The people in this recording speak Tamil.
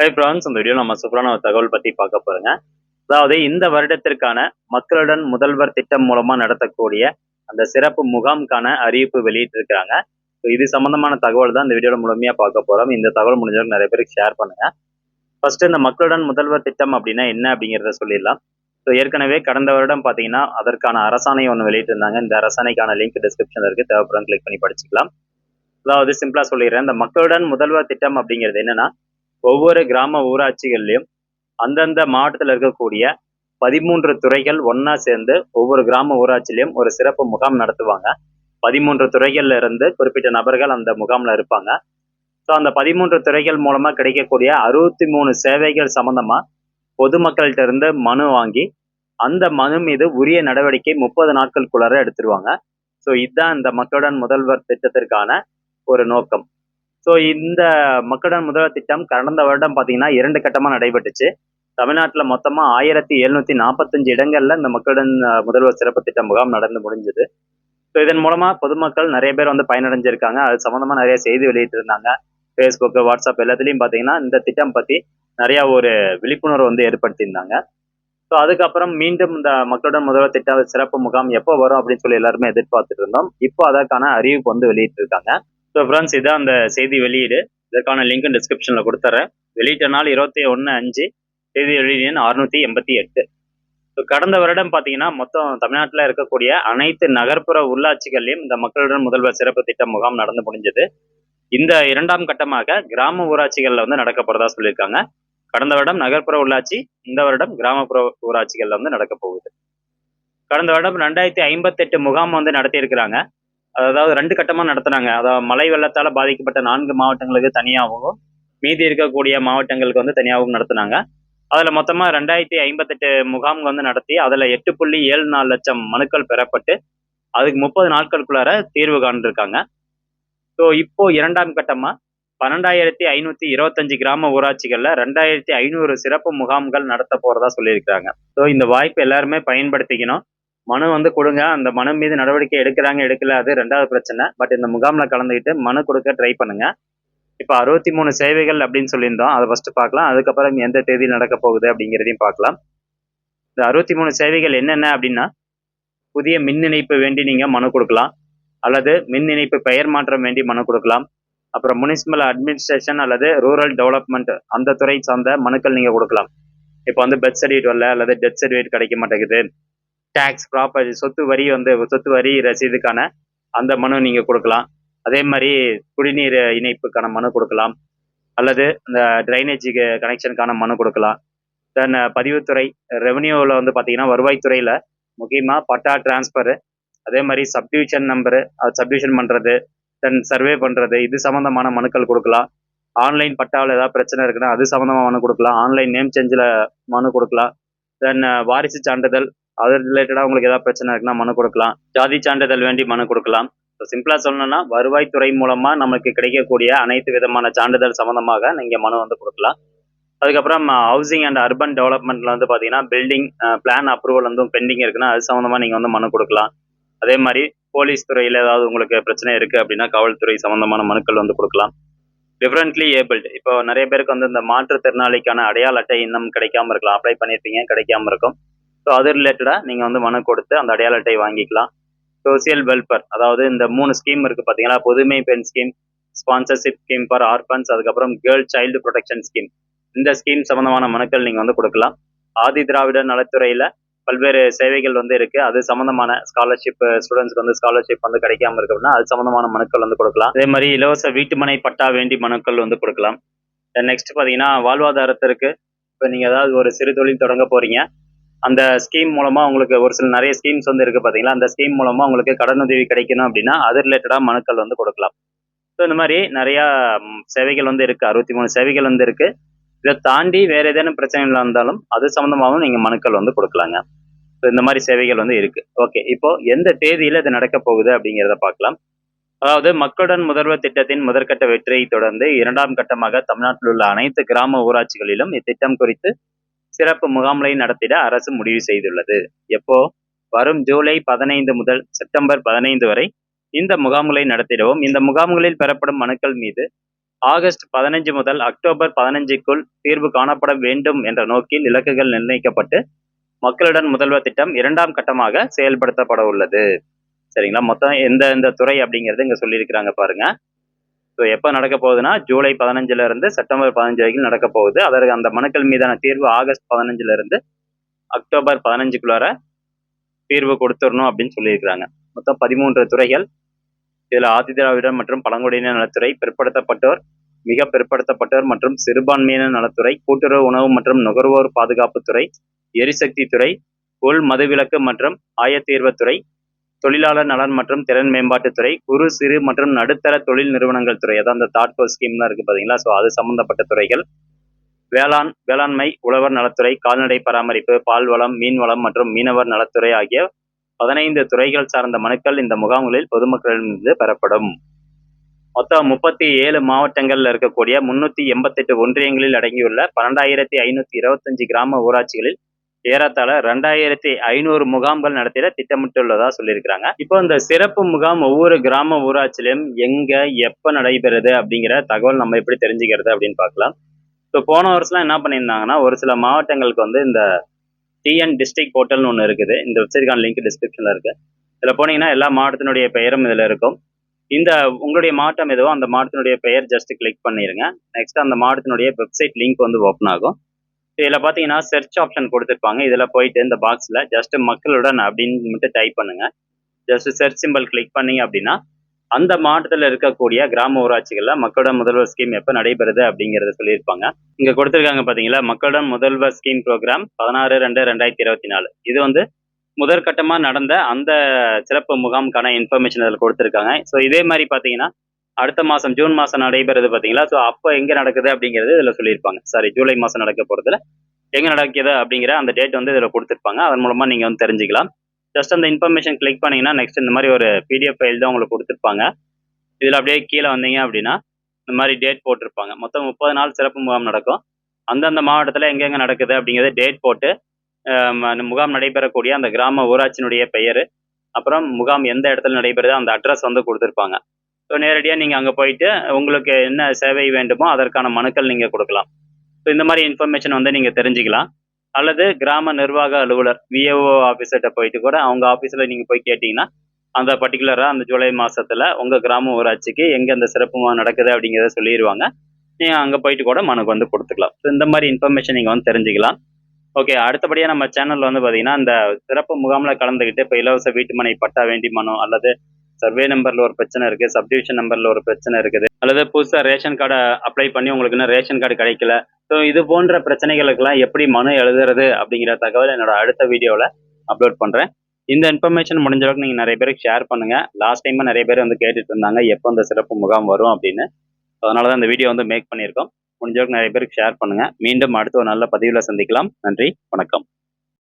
ஹை ஃப்ரான்ஸ் இந்த வீடியோ நம்ம சூப்பரான ஒரு தகவல் பத்தி பார்க்க போறோங்க. அதாவது இந்த வருடத்திற்கான மக்களுடன் முதல்வர் திட்டம் மூலமா நடத்தக்கூடிய அந்த சிறப்பு முகாம்க்கான அறிவிப்பு வெளியிட்டிருக்கிறாங்க. ஸோ இது சம்பந்தமான தகவல் தான் இந்த வீடியோ முழுமையா பார்க்க போறோம். இந்த தகவல் முடிஞ்சவங்க நிறைய பேருக்கு ஷேர் பண்ணுங்க. ஃபர்ஸ்ட் இந்த மக்களுடன் முதல்வர் திட்டம் அப்படின்னா என்ன அப்படிங்கிறத சொல்லிடலாம். ஸோ ஏற்கனவே கடந்த வருடம் பார்த்தீங்கன்னா அதற்கான அரசாணை ஒன்று வெளியிட்டிருந்தாங்க. இந்த அரசாணைக்கான லிங்க் டிஸ்கிரிப்ஷன் இருக்கு. தேவைப்படும் கிளிக் பண்ணி படிச்சுக்கலாம். அதாவது சிம்பிளா சொல்லிடுறேன். இந்த மக்களுடன் முதல்வர் திட்டம் அப்படிங்கிறது என்னன்னா ஒவ்வொரு கிராம ஊராட்சிகள்லையும் அந்தந்த மாவட்டத்தில் இருக்கக்கூடிய பதிமூன்று துறைகள் ஒன்றா சேர்ந்து ஒவ்வொரு கிராம ஊராட்சிலையும் ஒரு சிறப்பு முகாம் நடத்துவாங்க. பதிமூன்று துறைகள்ல இருந்து குறிப்பிட்ட நபர்கள் அந்த முகாம்ல இருப்பாங்க. ஸோ அந்த பதிமூன்று துறைகள் மூலமா கிடைக்கக்கூடிய அறுபத்தி மூணு சேவைகள் சம்பந்தமா பொதுமக்கள்கிட்ட இருந்து மனு வாங்கி அந்த மனு மீது உரிய நடவடிக்கை முப்பது நாட்களுக்குள்ளார எடுத்துருவாங்க. ஸோ இதுதான் இந்த மக்களுடன் முதல்வர் திட்டத்திற்கான ஒரு நோக்கம். ஸோ இந்த மக்களுடன் முதல்வர் திட்டம் கடந்த வருடம் பார்த்தீங்கன்னா இரண்டு கட்டமாக நடைபெற்றுச்சு. தமிழ்நாட்டில் மொத்தமாக ஆயிரத்தி எழுநூத்தி நாற்பத்தஞ்சு இடங்கள்ல இந்த மக்களுடன் முதல்வர் சிறப்பு திட்ட முகாம் நடந்து முடிஞ்சது. ஸோ இதன் மூலமாக பொதுமக்கள் நிறைய பேர் வந்து பயனடைஞ்சிருக்காங்க. அது சம்மந்தமாக நிறைய செய்தி வெளியிட்டிருந்தாங்க. ஃபேஸ்புக்கு வாட்ஸ்அப் எல்லாத்துலேயும் பார்த்தீங்கன்னா இந்த திட்டம் பற்றி நிறையா ஒரு விழிப்புணர்வு வந்து ஏற்படுத்தியிருந்தாங்க. ஸோ அதுக்கப்புறம் மீண்டும் இந்த மக்களுடன் முதல்வர் திட்ட சிறப்பு முகாம் எப்போ வரும் அப்படின்னு சொல்லி எல்லாருமே எதிர்பார்த்துட்டு இருந்தோம். இப்போ அதற்கான அறிவிப்பு வந்து வெளியிட்டிருக்காங்க. ஸோ ஃப்ரெண்ட்ஸ் இதான் அந்த செய்தி வெளியீடு. இதற்கான லிங்க் டிஸ்கிரிப்ஷனில் கொடுத்துறேன். வெளியிட்ட நாள் இருபத்தி ஒன்று அஞ்சு செய்தி வெளியீடு அறுநூற்றி எண்பத்தி எட்டு. ஸோ கடந்த வருடம் பார்த்தீங்கன்னா மொத்தம் தமிழ்நாட்டில் இருக்கக்கூடிய அனைத்து நகர்ப்புற உள்ளாட்சிகள்லையும் இந்த மக்களுடன் முதல்வர் சிறப்பு திட்டம் முகாம் நடந்து முடிஞ்சது. இந்த இரண்டாம் கட்டமாக கிராம ஊராட்சிகளில் வந்து நடக்க போகிறதா சொல்லியிருக்காங்க. கடந்த வருடம் நகர்ப்புற உள்ளாட்சி இந்த வருடம் கிராமப்புற ஊராட்சிகளில் வந்து நடக்க போகுது. கடந்த வருடம் ரெண்டாயிரத்தி ஐம்பத்தெட்டு முகாம் வந்து நடத்தியிருக்கிறாங்க. அதாவது ரெண்டு கட்டமா நடத்துனாங்க அதாவது மழை வெள்ளத்தால பாதிக்கப்பட்ட நான்கு மாவட்டங்களுக்கு தனியாகவும் மீதி இருக்கக்கூடிய மாவட்டங்களுக்கு வந்து தனியாகவும் நடத்துனாங்க. அதில் மொத்தமாக ரெண்டாயிரத்தி ஐம்பத்தெட்டு முகாம் வந்து நடத்தி அதில் எட்டு புள்ளி ஏழு நாலு லட்சம் மனுக்கள் பெறப்பட்டு அதுக்கு முப்பது நாட்களுக்குள்ளார தீர்வு காண்டிருக்காங்க ஸோ இப்போ இரண்டாம் கட்டமாக பன்னெண்டாயிரத்தி ஐநூற்றி இருபத்தஞ்சு கிராம ஊராட்சிகளில் ரெண்டாயிரத்தி ஐநூறு சிறப்பு முகாம்கள் நடத்த போகிறதா சொல்லியிருக்காங்க ஸோ இந்த வாய்ப்பு எல்லாருமே பயன்படுத்திக்கணும். மனு வந்து கொடுங்க. அந்த மனு மீது நடவடிக்கை எடுக்கிறாங்க எடுக்கல அது ரெண்டாவது பிரச்சனை. பட் இந்த முகாமில் கலந்துக்கிட்டு மனு கொடுக்க ட்ரை பண்ணுங்க. இப்போ அறுபத்தி மூணு சேவைகள் அப்படின்னு சொல்லியிருந்தோம். அதை ஃபஸ்ட்டு பார்க்கலாம். அதுக்கப்புறம் எந்த தேதி நடக்க போகுது அப்படிங்கிறதையும் பார்க்கலாம். இந்த அறுபத்தி மூணு சேவைகள் என்னென்ன அப்படின்னா புதிய மின் இணைப்பு வேண்டி நீங்கள் மனு கொடுக்கலாம். அல்லது மின் இணைப்பு பெயர் மாற்றம் வேண்டி மனு கொடுக்கலாம். அப்புறம் முனிசிபல் அட்மினிஸ்ட்ரேஷன் அல்லது ரூரல் டெவலப்மெண்ட் அந்த துறை சார்ந்த மனுக்கள் நீங்கள் கொடுக்கலாம். இப்போ வந்து பெர்த் சர்டிஃபிகேட் வரல அல்லது டெத் சர்டிஃபிகேட் கிடைக்க மாட்டேங்குது. டேக்ஸ் ப்ராப்பர்ட்டி சொத்து வரி வந்து சொத்து வரி ரசீதுக்கான அந்த மனு நீங்கள் கொடுக்கலாம். அதே மாதிரி குடிநீர் இணைப்புக்கான மனு கொடுக்கலாம். அல்லது இந்த ட்ரைனேஜுக்கு கனெக்ஷனுக்கான மனு கொடுக்கலாம். தென் பதிவுத்துறை ரெவன்யூவில் வந்து பார்த்தீங்கன்னா வருவாய்த்துறையில் முக்கியமாக பட்டா டிரான்ஸ்ஃபரு அதே மாதிரி சப்டிவிஷன் நம்பரு அது சப்டிவிஷன் பண்ணுறது தென் சர்வே பண்ணுறது இது சம்மந்தமான மனுக்கள் கொடுக்கலாம். ஆன்லைன் பட்டாவில் ஏதாவது பிரச்சனை இருக்குன்னா அது சம்மந்தமாக மனு கொடுக்கலாம். ஆன்லைன் நேம் சேஞ்சில் மனு கொடுக்கலாம். தென் வாரிசு சான்றிதழ் அது ரிலேட்டடாக உங்களுக்கு ஏதாவது பிரச்சனை இருக்குன்னா மனு கொடுக்கலாம். ஜாதி சான்றிதழ் வேண்டி மனு கொடுக்கலாம். ஸோ சிம்பிளாக சொல்லணும்னா வருவாய்த்துறை மூலமாக நமக்கு கிடைக்கக்கூடிய அனைத்து விதமான சான்றிதழ் சம்மந்தமாக நீங்கள் மனு வந்து கொடுக்கலாம். அதுக்கப்புறம் ஹவுசிங் அண்ட் அர்பன் டெவலப்மெண்ட்ல வந்து பார்த்தீங்கன்னா பில்டிங் பிளான் அப்ரூவல் வந்து பெண்டிங் இருக்குன்னா அது சம்மந்தமாக நீங்கள் வந்து மனு கொடுக்கலாம். அதே மாதிரி போலீஸ் துறையில் ஏதாவது உங்களுக்கு பிரச்சனை இருக்குது அப்படின்னா காவல்துறை சம்மந்தமான மனுக்கள் வந்து கொடுக்கலாம். டிஃப்ரெண்ட்லி ஏபிள்டு இப்போ நிறைய பேருக்கு வந்து இந்த மாற்றுத்திறனாளிக்கான அடையாள அட்டை இன்னும் கிடைக்காம இருக்கலாம். அப்ளை பண்ணியிருப்பீங்க கிடைக்காம இருக்கும். ஸோ அது ரிலேட்டடாக நீங்கள் வந்து மனு கொடுத்து அந்த அடையாள அட்டை வாங்கிக்கலாம். சோசியல் வெல்ஃபேர் அதாவது இந்த மூணு ஸ்கீம் இருக்குது பார்த்தீங்களா புதுமை பெண் scheme sponsorship scheme for orphans அதுக்கப்புறம் கேர்ள் சைல்டு ப்ரொடெக்ஷன் ஸ்கீம் இந்த ஸ்கீம் சம்பந்தமான மனுக்கள் நீங்கள் வந்து கொடுக்கலாம். ஆதி திராவிட நலத்துறையில் பல்வேறு சேவைகள் வந்து இருக்கு. அது சம்பந்தமான ஸ்காலர்ஷிப் ஸ்டூடெண்ட்ஸ்க்கு வந்து ஸ்காலர்ஷிப் வந்து கிடைக்காம இருக்கு அப்படின்னா அது சம்மந்தமான மனுக்கள் வந்து கொடுக்கலாம். அதே மாதிரி இலவச வீட்டுமனை பட்டா வேண்டி மனுக்கள் வந்து கொடுக்கலாம். நெக்ஸ்ட் பார்த்தீங்கன்னா வாழ்வாதாரத்திற்கு இப்போ நீங்கள் ஏதாவது ஒரு சிறு தொழில் தொடங்க போறீங்க. அந்த ஸ்கீம் மூலமா உங்களுக்கு ஒரு சில நிறைய ஸ்கீம்ஸ் வந்து இருக்கு பாத்தீங்களா? அந்த ஸ்கீம் மூலமா உங்களுக்கு கடனுதவி கிடைக்கணும் அப்படின்னா அது ரிலேட்டடா மனுக்கள் வந்து கொடுக்கலாம். ஸோ இந்த மாதிரி நிறைய சேவைகள் வந்து இருக்கு. அறுபத்தி மூணு சேவைகள் வந்து இருக்கு. இதை தாண்டி வேற ஏதேனும் பிரச்சனைகள் இருந்தாலும் அது சம்மந்தமாகவும் நீங்க மனுக்கள் வந்து கொடுக்கலாங்க. ஸோ இந்த மாதிரி சேவைகள் வந்து இருக்கு. ஓகே இப்போ எந்த தேதியில இது நடக்க போகுது அப்படிங்கிறத பார்க்கலாம். அதாவது மக்களுடன் முதல்வர் திட்டத்தின் முதற்கட்ட வெற்றியை தொடர்ந்து இரண்டாம் கட்டமாக தமிழ்நாட்டில் உள்ள அனைத்து கிராம ஊராட்சிகளிலும் இத்திட்டம் குறித்து சிறப்பு முகாம்களை நடத்திட அரசு முடிவு செய்துள்ளது. எப்போ? வரும் ஜூலை பதினைந்து முதல் செப்டம்பர் பதினைந்து வரை இந்த முகாம்களை நடத்திடவும். இந்த முகாம்களில் பெறப்படும் மனுக்கள் மீது ஆகஸ்ட் பதினஞ்சு முதல் அக்டோபர் பதினஞ்சுக்குள் தீர்வு காணப்பட வேண்டும் என்ற நோக்கில் இலக்குகள் நிர்ணயிக்கப்பட்டு மக்களுடன் முதல்வர் திட்டம் இரண்டாம் கட்டமாக செயல்படுத்தப்பட உள்ளது. சரிங்களா? மொத்தம் எந்த எந்த துறை அப்படிங்கிறது இங்க சொல்லியிருக்கிறாங்க பாருங்க. ஸோ எப்போ நடக்க போகுதுன்னா ஜூலை பதினஞ்சுல இருந்து செப்டம்பர் பதினஞ்சு வரைக்கும் நடக்க போகுது. அதற்கு அந்த மனுக்கள் மீதான தீர்வு ஆகஸ்ட் பதினஞ்சுல இருந்து அக்டோபர் பதினஞ்சுக்குள்ளார தீர்வு கொடுத்துடணும் அப்படின்னு சொல்லியிருக்கிறாங்க. மொத்தம் பதிமூன்று துறைகள் இதில் ஆதிதிராவிடர் மற்றும் பழங்குடியினர் நலத்துறை பிற்படுத்தப்பட்டோர் மிக பிற்படுத்தப்பட்டோர் மற்றும் சிறுபான்மையினர் நலத்துறை கூட்டுறவு உணவு மற்றும் நுகர்வோர் பாதுகாப்புத்துறை எரிசக்தி துறை உள் மதுவிலக்கு மற்றும் ஆயத்தீர்வத்துறை தொழிலாளர் நலன் மற்றும் திறன் மேம்பாட்டுத்துறை குறு சிறு மற்றும் நடுத்தர தொழில் நிறுவனங்கள் துறை அதான் அந்த தாட்கோ ஸ்கீம்லாம் இருக்கு பாத்தீங்களா? ஸோ அது சம்பந்தப்பட்ட துறைகள். வேளாண் வேளாண்மை உழவர் நலத்துறை கால்நடை பராமரிப்பு பால்வளம் மீன்வளம் மற்றும் மீனவர் நலத்துறை ஆகிய பதினைந்து துறைகள் சார்ந்த மனுக்கள் இந்த முகாம்களில் பொதுமக்களிடமிருந்து பெறப்படும். மொத்தம் முப்பத்தி ஏழு மாவட்டங்களில் இருக்கக்கூடிய முன்னூத்தி எண்பத்தெட்டு ஒன்றியங்களில் அடங்கியுள்ள பன்னெண்டாயிரத்தி ஐநூத்தி இருபத்தஞ்சு கிராம ஊராட்சிகளில் ஏறத்தாழ ரெண்டாயிரத்தி ஐநூறு முகாம்கள் நடத்திட திட்டமிட்டுள்ளதா சொல்லியிருக்கிறாங்க. இப்போ இந்த சிறப்பு முகாம் ஒவ்வொரு கிராம ஊராட்சியிலும் எங்க எப்ப நடைபெறுது அப்படிங்கிற தகவல் நம்ம எப்படி தெரிஞ்சுக்கிறது அப்படின்னு பார்க்கலாம். இப்போ போன வருஷம்லாம் என்ன பண்ணியிருந்தாங்கன்னா ஒரு சில மாவட்டங்களுக்கு வந்து இந்த டிஎன் டிஸ்ட்ரிக்ட் போர்ட்டல்னு ஒன்று இருக்குது. இந்த வெப்சைட்கான லிங்க் டிஸ்கிரிப்ஷனில் இருக்கு. இதில் போனீங்கன்னா எல்லா மாவட்டத்தினுடைய பெயரும் இதில் இருக்கும். இந்த உங்களுடைய மாவட்டம் எதுவோ அந்த மாவட்டத்தினுடைய பெயர் ஜஸ்ட் கிளிக் பண்ணிடுங்க நெக்ஸ்ட் அந்த மாவட்டத்தினுடைய வெப்சைட் லிங்க் வந்து ஓப்பன் ஆகும். இதில் பார்த்தீங்கன்னா சர்ச் ஆப்ஷன் கொடுத்துருப்பாங்க. இதில் போயிட்டு இந்த பாக்ஸில் ஜஸ்ட் மக்களுடன் அப்படின்னு மட்டும் டைப் பண்ணுங்க. ஜஸ்ட் சர்ச் சிம்பிள் கிளிக் பண்ணீங்க அப்படின்னா அந்த மாவட்டத்தில் இருக்கக்கூடிய கிராம ஊராட்சிகளில் மக்களுடன் முதல்வர் ஸ்கீம் எப்போ நடைபெறுது அப்படிங்கிறத சொல்லியிருப்பாங்க. இங்கே கொடுத்துருக்காங்க பார்த்தீங்களா மக்களுடன் முதல்வர் ஸ்கீம் ப்ரோக்ராம் பதினாறு ரெண்டு ரெண்டாயிரத்தி இருபத்தி நாலு. இது வந்து முதற்கட்டமாக நடந்த அந்த சிறப்பு முகாமுக்கான இன்ஃபர்மேஷன் அதில் கொடுத்துருக்காங்க. ஸோ இதே மாதிரி பார்த்தீங்கன்னா அடுத்த மாதம் ஜூன் மாதம் நடைபெறுது பார்த்தீங்களா ஸோ அப்போ எங்கே நடக்குது அப்படிங்கிறது இதில் சொல்லியிருப்பாங்க. சாரி ஜூலை மாதம் நடக்க போகிறதுல எங்கே நடக்குது அப்படிங்கிற அந்த டேட் வந்து இதில் கொடுத்துருப்பாங்க. அதன் மூலமாக நீங்கள் வந்து தெரிஞ்சுக்கலாம். ஜஸ்ட் அந்த இன்ஃபர்மேஷன் கிளிக் பண்ணிங்கன்னா நெக்ஸ்ட் இந்த மாதிரி ஒரு பிடிஎஃப் ஃபைல் தான் உங்களுக்கு கொடுத்துருப்பாங்க. இதில் அப்படியே கீழே வந்தீங்க அப்படின்னா இந்த மாதிரி டேட் போட்டிருப்பாங்க. மொத்தம் முப்பது நாள் சிறப்பு முகாம் நடக்கும். அந்தந்த மாவட்டத்தில் எங்கெங்கே நடக்குது அப்படிங்கிறத டேட் போட்டு அந்த முகாம் நடைபெறக்கூடிய அந்த கிராம ஊராட்சியினுடைய பெயர் அப்புறம் முகாம் எந்த இடத்துல நடைபெறுதோ அந்த அட்ரஸ் வந்து கொடுத்துருப்பாங்க. ஸோ நேரடியாக நீங்கள் அங்கே போயிட்டு உங்களுக்கு என்ன சேவை வேண்டுமோ அதற்கான மனுக்கள் நீங்கள் கொடுக்கலாம். ஸோ இந்த மாதிரி இன்ஃபர்மேஷன் வந்து நீங்கள் தெரிஞ்சுக்கலாம். அல்லது கிராம நிர்வாக அலுவலர் விஏஓ ஆஃபீஸர்கிட்ட போயிட்டு கூட அவங்க ஆஃபீஸில் நீங்கள் போய் கேட்டிங்கன்னா அந்த பர்டிகுலராக அந்த ஜூலை மாதத்தில் உங்கள் கிராம ஊராட்சிக்கு எங்கே அந்த சிறப்பு நடக்குது அப்படிங்கிறத சொல்லிடுவாங்க நீங்கள் அங்கே போயிட்டு கூட மனுக்கு வந்து கொடுத்துக்கலாம். ஸோ இந்த மாதிரி இன்ஃபர்மேஷன் நீங்கள் வந்து தெரிஞ்சுக்கலாம். ஓகே அடுத்தபடியாக நம்ம சேனலில் வந்து பார்த்தீங்கன்னா இந்த சிறப்பு முகாமில் கலந்துக்கிட்டு இப்போ இலவச வீட்டுமனை பட்டா வேண்டி மனு அல்லது சர்வே நம்பரில் ஒரு பிரச்சனை இருக்குது சப்டிவிஷன் நம்பரில் ஒரு பிரச்சனை இருக்குது. அல்லது புதுசாக ரேஷன் கார்டை அப்ளை பண்ணி உங்களுக்கு இன்னும் ரேஷன் கார்டு கிடைக்கல. ஸோ இது போன்ற பிரச்சனைகளுக்கெல்லாம் எப்படி மனு எழுதுறது அப்படிங்கிற தகவல் என்னோட அடுத்த வீடியோவில் அப்லோட் பண்ணுறேன் இந்த இன்ஃபர்மேஷன் முடிஞ்ச அளவுக்கு நீங்கள் நிறைய பேருக்கு ஷேர் பண்ணுங்கள் லாஸ்ட் டைமும் நிறைய பேர் வந்து கேட்டுட்டு இருந்தாங்க எப்போ இந்த சிறப்பு முகாம் வரும் அப்படின்னு. அதனால தான் இந்த வீடியோ வந்து மேக் பண்ணியிருக்கோம். முடிஞ்ச அளவுக்கு நிறைய பேருக்கு ஷேர் பண்ணுங்கள் மீண்டும் அடுத்த ஒரு நல்ல பதிவில் சந்திக்கலாம். நன்றி வணக்கம்.